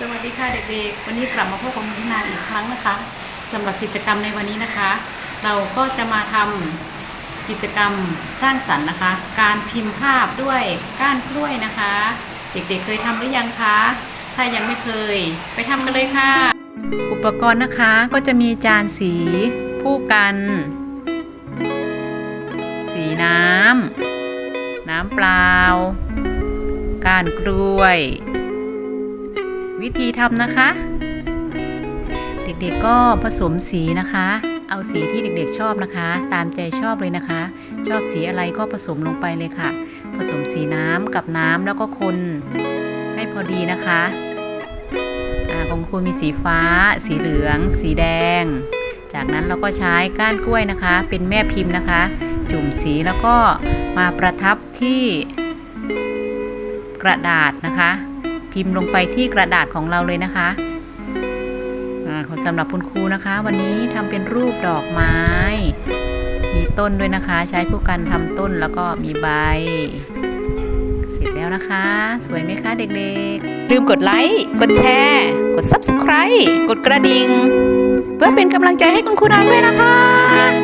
สวัสดีค่ะเด็กๆ วันนี้กลับมาพบกับคุณนาอีกครั้งนะคะสำหรับกิจกรรมในวันนี้นะคะ เราก็จะมาทำกิจกรรมสร้างสรรค์นะคะ การพิมพ์ภาพด้วยก้านกล้วยนะคะ เด็กๆเคยทำหรือยังคะ ถ้ายังไม่เคย ไปทำกันเลยค่ะ อุปกรณ์นะคะก็จะมีจานสีผู้กัน สีน้ำน้ำเปล่า ก้านกล้วย วิธีทำนะคะ เด็กๆก็ผสมสีนะคะ เอาสีที่เด็กๆชอบนะคะ ตามใจชอบเลยนะคะ ชอบสีอะไรก็ผสมลงไปเลยค่ะ ผสมสีน้ำกับน้ำแล้วก็คนให้พอดีนะคะอาของคุณมีสีฟ้า สีเหลือง สีแดง จากนั้นเราก็ใช้ก้านกล้วยนะคะ เป็นแม่พิมพ์นะคะ จุ่มสีแล้วก็มาประทับที่กระดาษนะคะ พิมพ์ลงไปที่กระดาษของเราเลยนะคะอาของสำหรับคุณครูนะคะ วันนี้ทำเป็นรูปดอกไม้ มีต้นด้วยนะคะ ใช้ผู้กันทำต้นแล้วก็มีใบ เสร็จแล้วนะคะ สวยไหมคะเด็กๆ ลืมกดไลค์กดแชร์กด subscribe กดกระดิ่ง เพื่อเป็นกำลังใจให้คุณครูนางด้วยนะคะ